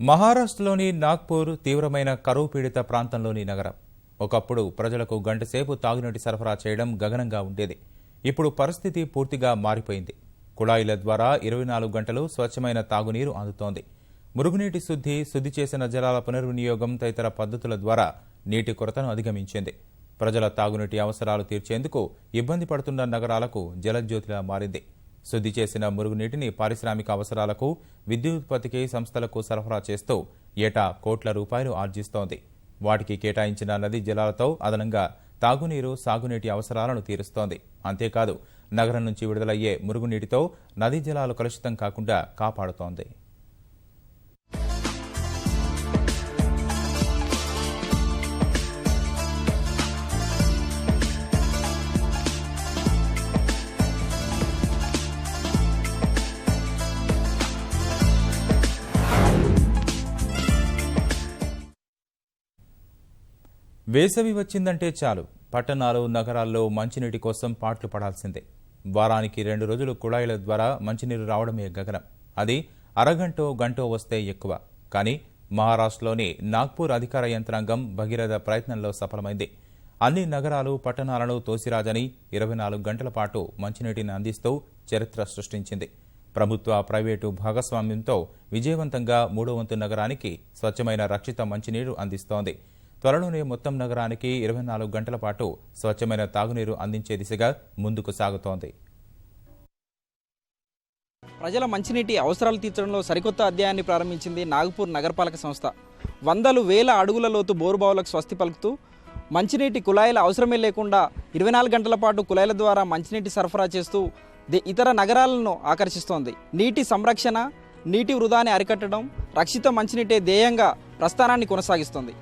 మహారాష్ట్రలోని నాగ్పూర్ తీవ్రమైన కరువు పీడిత ప్రాంతంలోని నగరం. ఒకప్పుడు ప్రజలకు గంటసేపు తాగునీటి సరఫరా చేయడం గగనంగా ఉండేది. ఇప్పుడు పరిస్థితి పూర్తిగా మారిపోయింది. కుళాయిల ద్వారా ఇరవై నాలుగు గంటలు స్వచ్ఛమైన తాగునీరు అందుతోంది. మురుగునీటి శుద్ధి శుద్ధి చేసిన జలాల పునర్వినియోగం తదితర పద్ధతుల ద్వారా నీటి కొరతను అధిగమించింది. ప్రజల తాగునీటి అవసరాలు తీర్చేందుకు ఇబ్బంది పడుతున్న నగరాలకు జలజ్యోతిలా మారింది. శుద్ధి చేసిన మురుగునీటిని పారిశ్రామిక అవసరాలకు విద్యుత్పత్తికి సంస్థలకు సరఫరా చేస్తూ ఏటా కోట్ల రూపాయలు ఆర్జిస్తోంది. వాటికి కేటాయించిన నదీ జలాలతో అదనంగా తాగునీరు సాగునీటి అవసరాలను తీరుస్తోంది. అంతేకాదు నగరం నుంచి విడుదలయ్యే మురుగునీటితో నదీ జలాలు కలుషితం కాకుండా కాపాడుతోంది. వేసవి వచ్చిందంటే చాలు. పట్టణాలు నగరాల్లో మంచినీటి కోసం పాట్లు పడాల్సిందే. వారానికి రెండు రోజులు కుళాయిల ద్వారా మంచినీరు రావడమే గగనం. అది అరగంటో గంటో వస్తే ఎక్కువ. కానీ మహారాష్ట్రలోని నాగ్పూర్ అధికార యంత్రాంగం భగీరథ ప్రయత్నంలో సఫలమైంది. అన్ని నగరాలు పట్టణాలను తోసిరాజని ఇరవై నాలుగు గంటల పాటు మంచినీటిని అందిస్తూ చరిత్ర సృష్టించింది. ప్రభుత్వ ప్రైవేటు భాగస్వామ్యంతో విజయవంతంగా మూడో వంతు నగరానికి స్వచ్ఛమైన రక్షిత మంచినీరు అందిస్తోంది. త్వరలోనే మొత్తం నగరానికి ఇరవై నాలుగు గంటల పాటు స్వచ్ఛమైన తాగునీరు అందించే దిశగా ముందుకు సాగుతోంది. ప్రజల మంచినీటి అవసరాలు తీర్చడంలో సరికొత్త అధ్యాయాన్ని ప్రారంభించింది నాగపూర్ నగరపాలక సంస్థ. వందలు వేల అడుగుల లోతు బోరుబావులకు స్వస్తి పలుకుతూ మంచినీటి కుళాయిల అవసరమే లేకుండా ఇరవై నాలుగు గంటల పాటు కుళాయిల ద్వారా మంచినీటి సరఫరా చేస్తూ ఇతర నగరాలను ఆకర్షిస్తోంది. నీటి సంరక్షణ నీటి వృధాని అరికట్టడం రక్షిత మంచినీటే ధ్యేయంగా ప్రస్థానాన్ని కొనసాగిస్తోంది.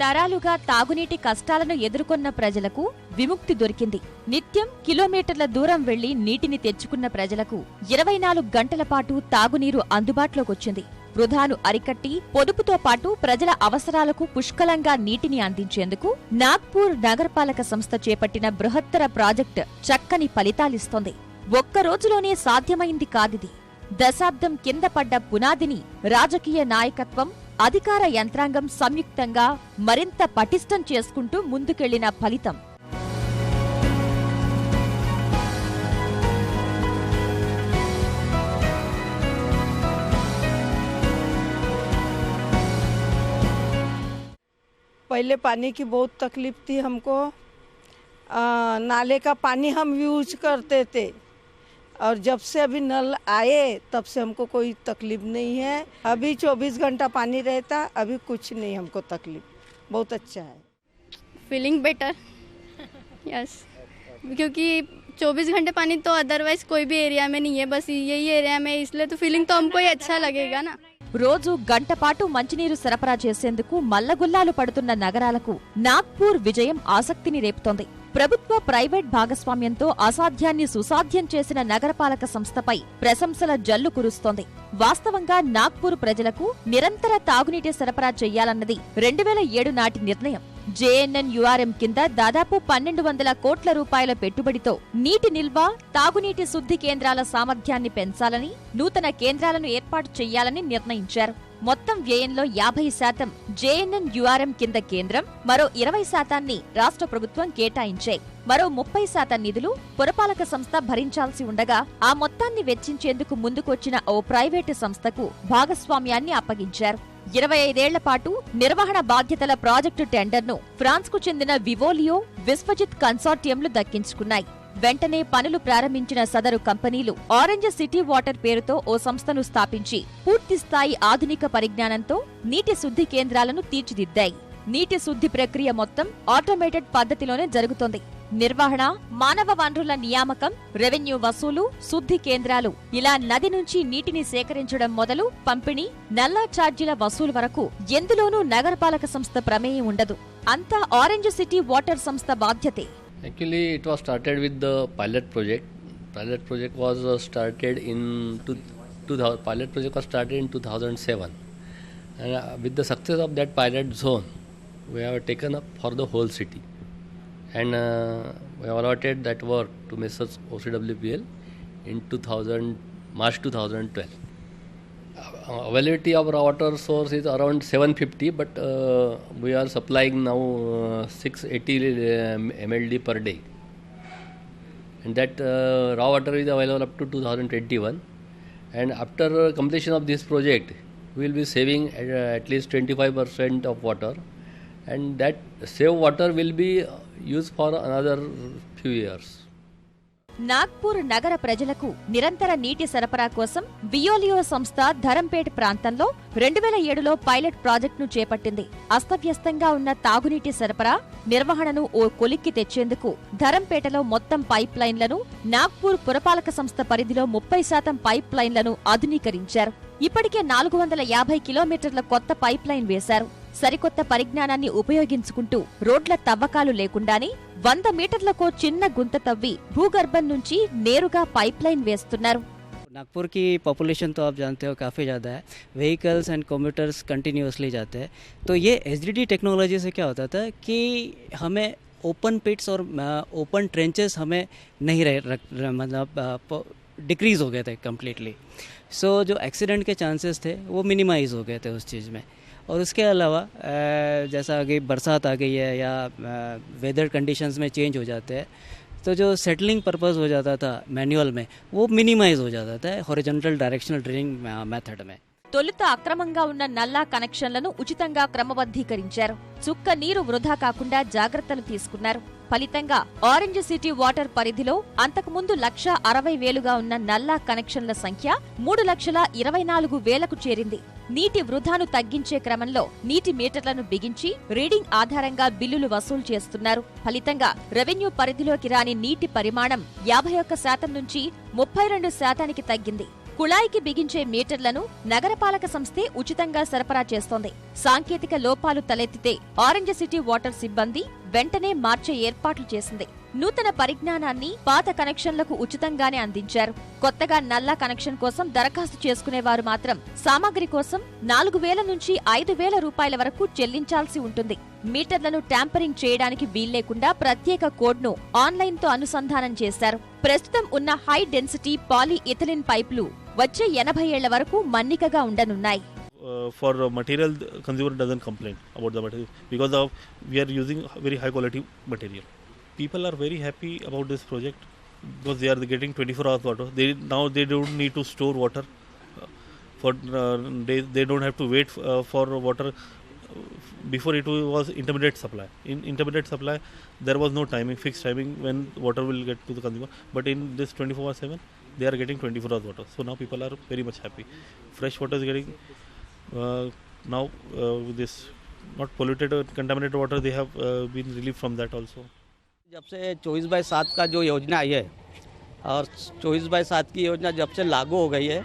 తరాలుగా తాగునీటి కష్టాలను ఎదుర్కొన్న ప్రజలకు విముక్తి దొరికింది. నిత్యం కిలోమీటర్ల దూరం వెళ్ళి నీటిని తెచ్చుకున్న ప్రజలకు ఇరవై నాలుగు గంటల పాటు తాగునీరు అందుబాటులోకొచ్చింది వృధాను అరికట్టి పొదుపుతో పాటు ప్రజల అవసరాలకు పుష్కలంగా నీటిని అందించేందుకు నాగ్పూర్ నగరపాలక సంస్థ చేపట్టిన బృహత్తర ప్రాజెక్ట్ చక్కని ఫలితాలిస్తోంది ఒక్క రోజులోనే సాధ్యమైంది కాదిది. దశాబ్దం కింద పడ్డ పునాదిని రాజకీయ నాయకత్వం అధికార యంత్రాంగం సంయుక్తంగా మరింత పటిష్టం చేసుకుంటూ ముందుకెళ్లిన ఫలితం पहले पानी की बहुत तकलीफ थी हमको आ, नाले का पानी हम यूज करते थे और जब से अभी नल आए तब से हमको कोई तकलीफ नहीं है अभी 24 घंटा पानी रहता अभी कुछ नहीं हमको तकलीफ बहुत अच्छा है फीलिंग बेटर यस क्योंकि 24 घंटे पानी तो अदरवाइज कोई भी एरिया में नहीं है बस यही एरिया में है, इसलिए तो फीलिंग तो हमको ही अच्छा लगेगा ना రోజు గంట పాటు మంచినీరు సరఫరా చేసేందుకు మల్లగుల్లాలు పడుతున్న నగరాలకు నాగ్పూర్ విజయం ఆసక్తిని రేపుతోంది ప్రభుత్వ ప్రైవేట్ భాగస్వామ్యంతో అసాధ్యాన్ని సుసాధ్యం చేసిన నగరపాలక సంస్థపై ప్రశంసల జల్లు కురుస్తోంది. వాస్తవంగా నాగ్పూర్ ప్రజలకు నిరంతర తాగునీటి సరఫరా చేయాలన్నది రెండు వేల ఏడు నాటి నిర్ణయం. జేఎన్ఎన్ యుఆర్ఎం కింద దాదాపు పన్నెండు వందల కోట్ల రూపాయల పెట్టుబడితో నీటి నిల్వ తాగునీటి శుద్ధి కేంద్రాల సామర్థ్యాన్ని పెంచాలని నూతన కేంద్రాలను ఏర్పాటు చేయాలని నిర్ణయించారు. మొత్తం వ్యయంలో యాభై శాతం జేఎన్ఎన్ యుఆర్ఎం కింద కేంద్రం మరో ఇరవై శాతాన్ని రాష్ట్ర ప్రభుత్వం కేటాయించాయి. మరో ముప్పై శాతం నిధులు పురపాలక సంస్థ భరించాల్సి ఉండగా ఆ మొత్తాన్ని వెచ్చించేందుకు ముందుకొచ్చిన ఓ ప్రైవేటు సంస్థకు భాగస్వామ్యాన్ని అప్పగించారు. ఇరవై ఐదేళ్ళ పాటు నిర్వహణ బాధ్యతల ప్రాజెక్టు టెండర్ను ఫ్రాన్స్కు చెందిన వివోలియో విశ్వజిత్ కన్సార్టియంలు దక్కించుకున్నాయి. వెంటనే పనులు ప్రారంభించిన సదరు కంపెనీలు ఆరెంజ్ సిటీ వాటర్ పేరుతో ఓ సంస్థను స్థాపించి పూర్తిస్థాయి ఆధునిక పరిజ్ఞానంతో నీటి శుద్ధి కేంద్రాలను తీర్చిదిద్దాయి. నీటి శుద్ధి ప్రక్రియ మొత్తం ఆటోమేటెడ్ పద్ధతిలోనే జరుగుతోంది. నిర్వహణ మానవ వనరుల నియామకం రెవెన్యూ వసూలు శుద్ధి కేంద్రాలు ఇలా నది నుంచి నీటిని సేకరించడం మొదలు పంపిణీ నల్లా ఛార్జీల వసూలు వరకు ఎందులోనూ నగరపాలక సంస్థ ప్రమేయం ఉండదు. అంతా ఆరెంజ్ సిటీ వాటర్ సంస్థ బాధ్యతే. Actually, it was started with the pilot project. Pilot project was uh, started in two, 2000. Pilot project was started in 2007, and uh, with the success of that pilot zone, we have taken up for the whole city, and uh, we have allotted that work to Messrs. OCWPL in 2000 March 2012. Uh, availability of our water source is around 750, but uh, we are supplying now uh, 680 um, MLD per day. And that uh, raw water is available up to 2021. And after uh, completion of this project, we will be saving at, uh, at least 25% of water. And that saved water will be uh, used for another few years. Nagpur నగర ప్రజలకు నిరంతర నీటి సరఫరా కోసం బియోలియో సంస్థ ధరంపేట్ ప్రాంతంలో రెండు వేల ఏడులో పైలట్ ప్రాజెక్టును చేపట్టింది. అస్తవ్యస్తంగా ఉన్న తాగునీటి సరఫరా నిర్వహణను ఓ కొలిక్కి తెచ్చేందుకు ధరంపేటలో మొత్తం పైప్ లైన్లను నాగ్పూర్ పురపాలక సంస్థ పరిధిలో ముప్పై శాతం పైప్ లైన్లను ఆధునీకరించారు. ఇప్పటికే నాలుగు వందల యాభై కిలోమీటర్ల కొత్త పైప్ లైన్ వేశారు. సరికొత్త పరిజ్ఞానాన్ని ఉపయోగించుకుంటూ రోడ్ల తవ్వకాలు లేకుండానే వంద మీటర్లకో చిన్న గుంత తవ్వి భూగర్భం నుంచి నేరుగా పైప్ లైన్ వేస్తున్నారు नागपुर की पॉपुलेशन तो आप जानते हो काफ़ी ज़्यादा है व्हीकल्स एंड कम्यूटर्स कंटिन्यूसली जाते हैं तो ये एच टेक्नोलॉजी से क्या होता था कि हमें ओपन पिट्स और ओपन ट्रेंचेस हमें नहीं रह रख- रह- मतलब डिक्रीज़ हो गए थे कम्प्लीटली सो जो एक्सीडेंट के चांसेस थे वो मिनिमाइज हो गए थे उस चीज़ में और उसके अलावा जैसा कि बरसात आ गई है या वेदर कंडीशंस में चेंज हो जाते हैं तो जो सेटलिंग पर्पज़ हो जाता था मैनुअल में, वो मिनिमाइज हो जाता था हॉरिजॉन्टल डायरेक्शनल ड्रिलिंग मेथड में। తొలుత అక్రమంగా ఉన్న నల్లా కనెక్షన్లను ఉచితంగా క్రమబద్ధీకరించారు. చుక్క నీరు వృధా కాకుండా జాగ్రత్తలు తీసుకున్నారు. ఫలితంగా ఆరెంజ్ సిటీ వాటర్ పరిధిలో అంతకుముందు లక్ష అరవై వేలుగా ఉన్న నల్లా కనెక్షన్ల సంఖ్య మూడు లక్షల ఇరవై నాలుగు వేలకు చేరింది. నీటి వృధాను తగ్గించే క్రమంలో నీటి మీటర్లను బిగించి రీడింగ్ ఆధారంగా బిల్లులు వసూలు చేస్తున్నారు. ఫలితంగా రెవెన్యూ పరిధిలోకి రాని నీటి పరిమాణం యాభై ఒక్క శాతం నుంచి ముప్పై రెండు శాతానికి తగ్గింది. కుళాయికి బిగించే మీటర్లను నగరపాలక సంస్థే ఉచితంగా సరఫరా చేస్తోంది. సాంకేతిక లోపాలు తలెత్తితే ఆరెంజ్ సిటీ వాటర్ సిబ్బంది వెంటనే మార్చే ఏర్పాట్లు చేసింది. నూతన పరిజ్ఞానాన్ని పాత కనెక్షన్లకు ఉచితంగానే అందించారు. కొత్తగా నల్లా కనెక్షన్ కోసం దరఖాస్తు చేసుకునేవారు మాత్రం సామాగ్రి కోసం నాలుగు వేల నుంచి ఐదు వేల రూపాయల వరకు చెల్లించాల్సి ఉంటుంది. మీటర్లను ట్యాంపరింగ్ చేయడానికి వీల్లేకుండా ప్రత్యేక కోడ్ను ఆన్లైన్తో అనుసంధానం చేశారు ప్రస్తుతం ఉన్న హై డెన్సిటీ పాలీ ఇథిలిన్ పైపులు వచ్చే ఎనభై ఏళ్ళ వరకు మన్నికగా ఉండనున్నాయి uh, for uh, material the consumer doesn't complain about the material because of we are using very high quality material people are very happy about this project because they are getting 24 hours water they now they don't need to store water uh, for uh, they, they don't have to wait uh, for water uh, before it was intermittent supply in intermittent supply there was no timing fixed timing when water will get to the consumer but in this 24 hours 7 they are getting 24 hours water so now people are very much happy fresh water is getting uh, now uh, with this not polluted or contaminated water they have uh, been relieved from that also जब से चौबीस by सात का जो योजना आई है और चौबीस बाई सात की योजना जब से लागू हो गई है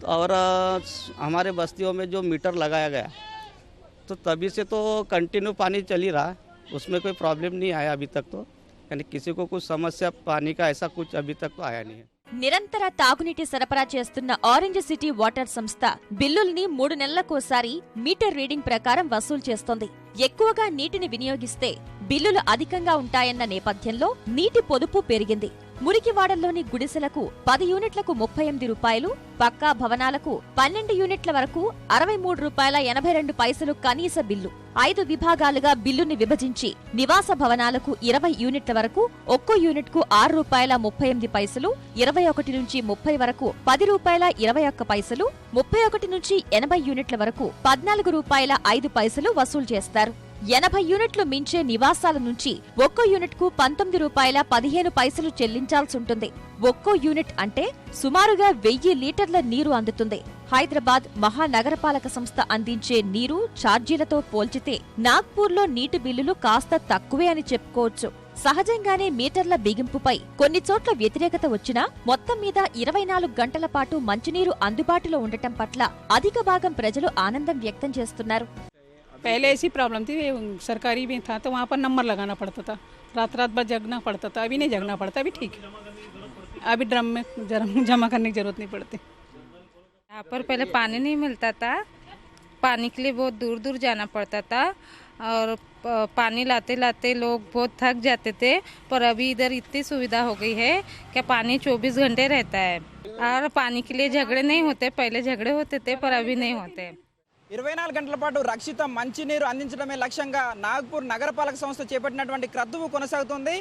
तो और अ, हमारे बस्तियों में जो मीटर लगाया गया तो तभी से तो कंटिन्यू पानी चल ही रहा है उसमें कोई प्रॉब्लम नहीं आया अभी तक तो यानी किसी को कुछ समस्या पानी का ऐसा कुछ अभी तक तो आया नहीं है నిరంతర తాగునీటి సరఫరా చేస్తున్న ఆరెంజ్ సిటీ వాటర్ సంస్థ బిల్లుల్ని మూడు నెలలకోసారి మీటర్ రీడింగ్ ప్రకారం వసూలు చేస్తోంది ఎక్కువగా నీటిని వినియోగిస్తే బిల్లులు అధికంగా ఉంటాయన్న నేపథ్యంలో నీటి పొదుపు పెరిగింది మురికివాడల్లోని గుడిసెలకు పది యూనిట్లకు ముప్పై ఎనిమిది రూపాయలు పక్కా భవనాలకు పన్నెండు యూనిట్ల వరకు అరవై మూడు రూపాయల ఎనభై రెండు పైసలు కనీస బిల్లు. ఐదు విభాగాలుగా బిల్లుని విభజించి నివాస భవనాలకు ఇరవై యూనిట్ల వరకు ఒక్కో యూనిట్కు ఆరు రూపాయల ముప్పై ఎనిమిది పైసలు ఇరవై ఒకటి నుంచి ముప్పై వరకు పది రూపాయల ఇరవై ఒక్క పైసలు ముప్పై ఒకటి నుంచి ఎనభై యూనిట్ల వరకు పద్నాలుగు రూపాయల ఐదు పైసలు వసూలు చేస్తారు. ఎనభై యూనిట్లు మించే నివాసాల నుంచి ఒక్కో యూనిట్కు పంతొమ్మిది రూపాయల పదిహేను పైసలు చెల్లించాల్సి ఉంటుంది. ఒక్కో యూనిట్ అంటే సుమారుగా వెయ్యి లీటర్ల నీరు అందుతుంది. హైదరాబాద్ మహానగరపాలక సంస్థ అందించే నీరు ఛార్జీలతో పోల్చితే నాగ్పూర్లో నీటి బిల్లులు కాస్త తక్కువే అని చెప్పుకోవచ్చు. సహజంగానే మీటర్ల బిగింపుపై కొన్ని చోట్ల వ్యతిరేకత వచ్చినా మొత్తం మీద ఇరవై నాలుగు గంటల పాటు మంచినీరు అందుబాటులో ఉండటం పట్ల అధిక భాగం ప్రజలు ఆనందం వ్యక్తం చేస్తున్నారు. पहले ऐसी प्रॉब्लम थी सरकारी में था तो वहाँ पर नंबर लगाना पड़ता था। रात रात भर जगना पड़ता था, अभी नहीं जगना पड़ता, अभी ठीक है। अभी ड्रम में जमा करने की ज़रूरत नहीं पड़ती। यहाँ पर पहले पानी नहीं मिलता था। पानी के लिए बहुत दूर दूर जाना पड़ता था और पानी लाते लाते लोग बहुत थक जाते थे, पर अभी इधर इतनी सुविधा हो गई है कि पानी 24 घंटे रहता है। और पानी के लिए झगड़े नहीं होते, पहले झगड़े होते थे, पर अभी नहीं होते। ఇరవై నాలుగు గంటల పాటు రక్షిత మంచినీరు అందించడమే లక్ష్యంగా నాగ్పూర్ నగరపాలక సంస్థ చేపట్టినటువంటి క్రతువు కొనసాగుతుంది.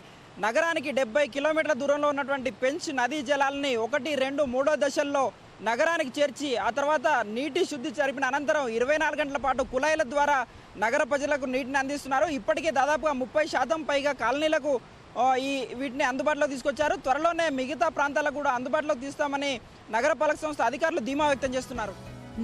నగరానికి డెబ్బై కిలోమీటర్ల దూరంలో ఉన్నటువంటి పెంచ్ నదీ జలాలని ఒకటి రెండు మూడో దశల్లో నగరానికి చేర్చి ఆ తర్వాత నీటి శుద్ధి జరిపిన అనంతరం ఇరవై నాలుగు గంటల పాటు కుళాయిల ద్వారా నగర ప్రజలకు నీటిని అందిస్తున్నారు. ఇప్పటికే దాదాపుగా ముప్పై శాతం పైగా కాలనీలకు ఈ వీటిని అందుబాటులోకి తీసుకొచ్చారు. త్వరలోనే మిగతా ప్రాంతాలకు కూడా అందుబాటులోకి తీస్తామని నగరపాలక సంస్థ అధికారులు ధీమా వ్యక్తం చేస్తున్నారు.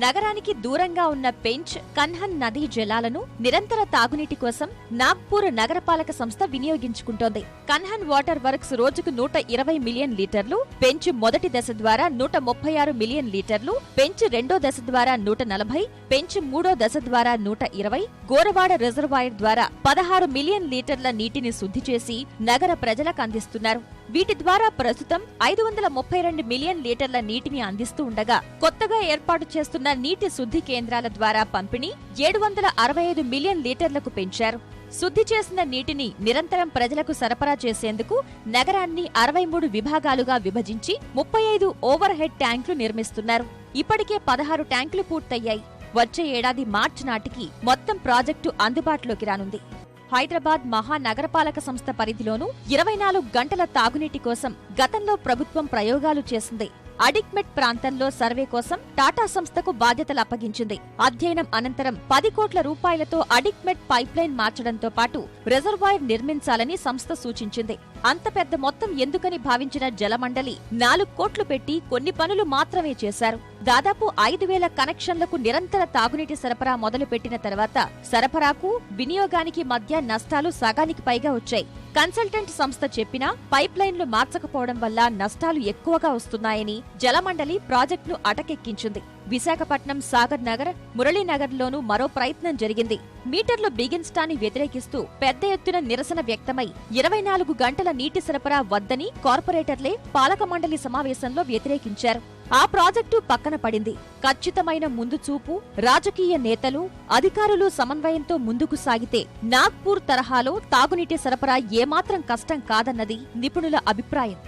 నగరానికి దూరంగా ఉన్న పెంచ్ కన్హన్ నదీ జలాలను నిరంతర తాగునీటి కోసం నాగ్పూర్ నగరపాలక సంస్థ వినియోగించుకుంటోంది. కన్హన్ వాటర్ వర్క్స్ రోజుకు నూట ఇరవై మిలియన్ లీటర్లు పెంచ్ మొదటి దశ ద్వారా నూట ముప్పై ఆరు మిలియన్ లీటర్లు పెంచ్ రెండో దశ ద్వారా నూట నలభై పెంచ్ మూడో దశ ద్వారా నూట ఇరవై గోరవాడ రిజర్వాయర్ ద్వారా పదహారు మిలియన్ లీటర్ల నీటిని శుద్ధి చేసి నగర ప్రజలకు అందిస్తున్నారు. వీటి ద్వారా ప్రస్తుతం ఐదు వందల ముప్పై రెండు మిలియన్ లీటర్ల నీటిని అందిస్తూ ఉండగా కొత్తగా ఏర్పాటు చేస్తున్న నీటి శుద్ధి కేంద్రాల ద్వారా పంపిణీ ఏడు వందల అరవై ఐదు మిలియన్ లీటర్లకు పెంచారు. శుద్ధి చేసిన నీటిని నిరంతరం ప్రజలకు సరఫరా చేసేందుకు నగరాన్ని అరవై మూడు విభాగాలుగా విభజించి ముప్పై ఐదు ఓవర్ హెడ్ ట్యాంకులు నిర్మిస్తున్నారు. ఇప్పటికే పదహారు ట్యాంకులు పూర్తయ్యాయి. వచ్చే ఏడాది మార్చి నాటికి మొత్తం ప్రాజెక్టు అందుబాటులోకి రానుంది. హైదరాబాద్ మహానగరపాలక సంస్థ పరిధిలోనూ ఇరవై నాలుగు గంటల తాగునీటి కోసం గతంలో ప్రభుత్వం ప్రయోగాలు చేసింది. అడిక్మెట్ ప్రాంతంలో సర్వే కోసం టాటా సంస్థకు బాధ్యతలు అప్పగించింది. అధ్యయనం అనంతరం పది కోట్ల రూపాయలతో అడిక్మెట్ పైప్లైన్ మార్చడంతో పాటు రిజర్వాయర్ నిర్మించాలని సంస్థ సూచించింది. అంత పెద్ద మొత్తం ఎందుకని భావించిన జలమండలి నాలుగు కోట్లు పెట్టి కొన్ని పనులు మాత్రమే చేశారు. దాదాపు ఐదు వేల కనెక్షన్లకు నిరంతర తాగునీటి సరఫరా మొదలుపెట్టిన తర్వాత సరఫరాకు వినియోగానికి మధ్య నష్టాలు సగానికి పైగా వచ్చాయి. కన్సల్టెంట్ సంస్థ చెప్పినా పైప్ లైన్లు మార్చకపోవడం వల్ల నష్టాలు ఎక్కువగా వస్తున్నాయని జలమండలి ప్రాజెక్టును అటకెక్కించింది. విశాఖపట్నం సాగర్ నగర్ మురళీనగర్లోనూ మరో ప్రయత్నం జరిగింది. మీటర్లు బిగిన్స్టాన్ని వ్యతిరేకిస్తూ పెద్ద ఎత్తున నిరసన వ్యక్తమై ఇరవై నాలుగు గంటల నీటి సరఫరా వద్దని కార్పొరేటర్లే పాలక మండలి సమావేశంలో వ్యతిరేకించారు. ఆ ప్రాజెక్టు పక్కన పడింది. ఖచ్చితమైన ముందు చూపు రాజకీయ నేతలు అధికారులు సమన్వయంతో ముందుకు సాగితే నాగ్పూర్ తరహాలో తాగునీటి సరఫరా ఏమాత్రం కష్టం కాదన్నది నిపుణుల అభిప్రాయం.